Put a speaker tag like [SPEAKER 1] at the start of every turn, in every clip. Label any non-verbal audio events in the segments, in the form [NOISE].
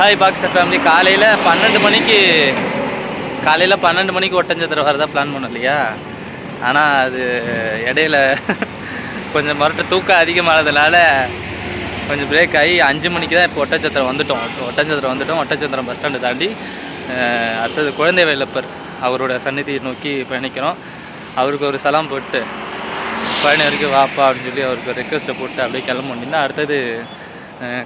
[SPEAKER 1] Hi box family காலையில் பன்னெண்டு மணிக்கு காலையில் பன்னெண்டு மணிக்கு ஒட்டஞ்சத்திரம் வரதா பிளான் பண்ணோம் இல்லையா? ஆனால் அது இடையில [LAUGHS] கொஞ்சம் மறுட்டு தூக்கம் அதிகமானதுனால கொஞ்சம் பிரேக் ஆகி அஞ்சு மணிக்கு தான் இப்போ ஒட்டச்சத்திரம் வந்துட்டோம். ஒட்டச்சத்திரம் வந்துட்டோம். ஒட்டச்சத்திரம் பஸ் ஸ்டாண்டு தாண்டி அடுத்தது குழந்தை வேலப்பர் அவரோட சந்நிதியை நோக்கி பயணிக்கிறோம். அவருக்கு ஒரு சலாம் போட்டு பழனி வரைக்கும் வாப்பா அப்படின்னு சொல்லி அவருக்கு ரெக்வஸ்ட்டை போட்டு அப்படியே கிளம்ப வேண்டியது அடுத்தது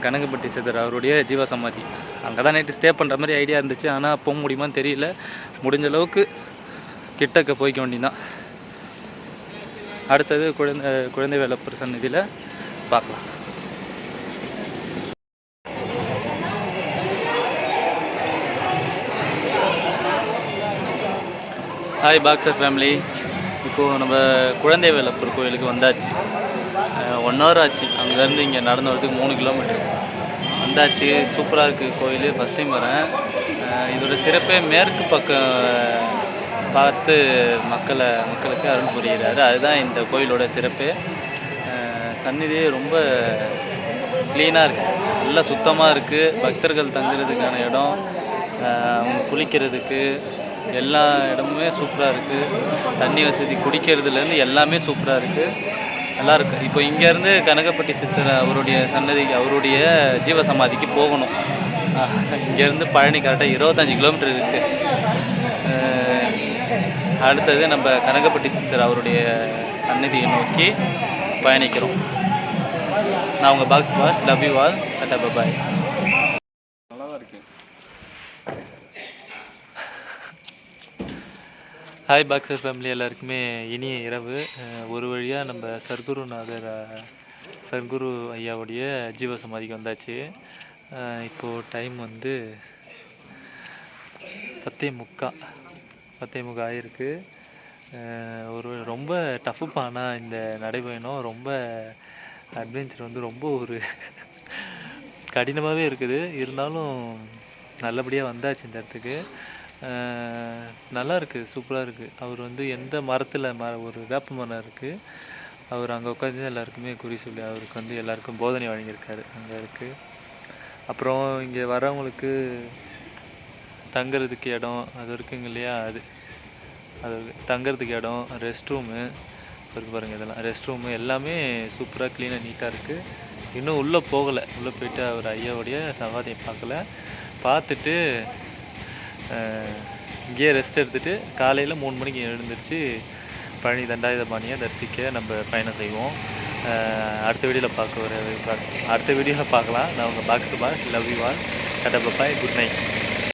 [SPEAKER 1] கனகப்பட்டி சேதர் அவருடைய ஜீவ சமாதி அங்கே தான் நைட்டு ஸ்டே பண்ணுற மாதிரி ஐடியா இருந்துச்சு. ஆனால் போக முடியுமான்னு தெரியல. முடிஞ்ச அளவுக்கு கிட்டக்க போய்க்க வேண்டியதான் அடுத்தது குழந்தை குழந்தை வேலப்பர் சந்நிதியில் பார்க்கலாம். ஹாய் பாக்ஸர் ஃபேமிலி இப்போது நம்ம குழந்தை வேலப்பர் கோயிலுக்கு வந்தாச்சு. ஒன் ஹவர் ஆச்சு. அங்கேருந்து இங்கே நடந்து வரதுக்கு மூணு கிலோமீட்டர் வந்தாச்சு. சூப்பராக இருக்குது கோயில். ஃபஸ்ட் டைம் வரேன். இதோட சிறப்பே மேற்கு பக்கம் பார்த்து மக்களை மக்களுக்கு அருள் புரிகிறாரு. அதுதான் இந்த கோயிலோட சிறப்பு. சந்நிதியே ரொம்ப க்ளீனாக இருக்குது நல்லா சுத்தமாக இருக்குது பக்தர்கள் தங்குறதுக்கான இடம். அவங்க குளிக்கிறதுக்கு எல்லா இடமுமே சூப்பராக இருக்குது தண்ணி வசதி குடிக்கிறதுலேருந்து எல்லாமே சூப்பராக இருக்குது நல்லா இருக்கு இப்போ இங்கேருந்து கனகப்பட்டி சித்தர் அவருடைய சன்னதிக்கு அவருடைய ஜீவ சமாதிக்கு போகணும் இங்கேருந்து பழனி கரெக்டாக இருபத்தஞ்சி கிலோமீட்டர் இருக்குது அடுத்தது நம்ம கனகப்பட்டி சித்தர் அவருடைய சன்னதியை நோக்கி பயணிக்கிறோம். நான் உங்கள் box boss love you all tata bye bye
[SPEAKER 2] நல்லா தான் இருக்கு
[SPEAKER 1] ஹாய் பாக்ஸர் ஃபேமிலி எல்லாருக்குமே இனிய இரவு. ஒரு வழியாக நம்ம சர்க்குருநாதர் சர்க்குரு ஐயாவுடைய ஜீவ சமாதிக்கு வந்தாச்சு. இப்போது டைம் வந்து பத்தே முக்கா. பத்தே முக்கா ஆயிருக்கு. ஒரு ரொம்ப டஃப்புப்பா ஆனால் இந்த நடைபயணம். ரொம்ப அட்வென்ச்சர் வந்து ரொம்ப ஒரு கடினமாகவே இருக்குது. இருந்தாலும் நல்லபடியாக வந்தாச்சு இந்த இடத்துக்கு. நல்லா இருக்குது சூப்பராக இருக்குது அவர் வந்து எந்த மரத்தில் ம ஒரு வேப்ப மரம் இருக்குது அவர் அங்கே உட்காந்து எல்லாருக்குமே குறி சொல்லி அவருக்கு வந்து எல்லாருக்கும் போதனை வழங்கியிருக்காரு அங்கே இருக்குது அப்புறம் இங்கே வரவங்களுக்கு தங்குறதுக்கு இடம் அது இருக்குங்க இல்லையா? அது அது தங்குறதுக்கு இடம் ரெஸ்ட் ரூமு இருக்கு பாருங்கள் இதெல்லாம். ரெஸ்ட் ரூமு எல்லாமே சூப்பராக க்ளீனாக நீட்டாக இருக்குது இன்னும் உள்ளே போகலை. உள்ளே போயிட்டு அவர் ஐயாவுடைய சவாதியை பார்க்கல. பார்த்துட்டு இங்கேயே ரெஸ்ட் எடுத்துட்டு காலையில் மூணு மணிக்கு எழுந்திரிச்சு பழனி தண்டாயுதபாணியை தரிசிக்க நம்ம பயணம் செய்வோம். அடுத்த வீடியோவில் பார்க்க ஒரு அடுத்த வீடியோவில் பார்க்கலாம். நான் உங்கள் box boy love you all tata bye bye good night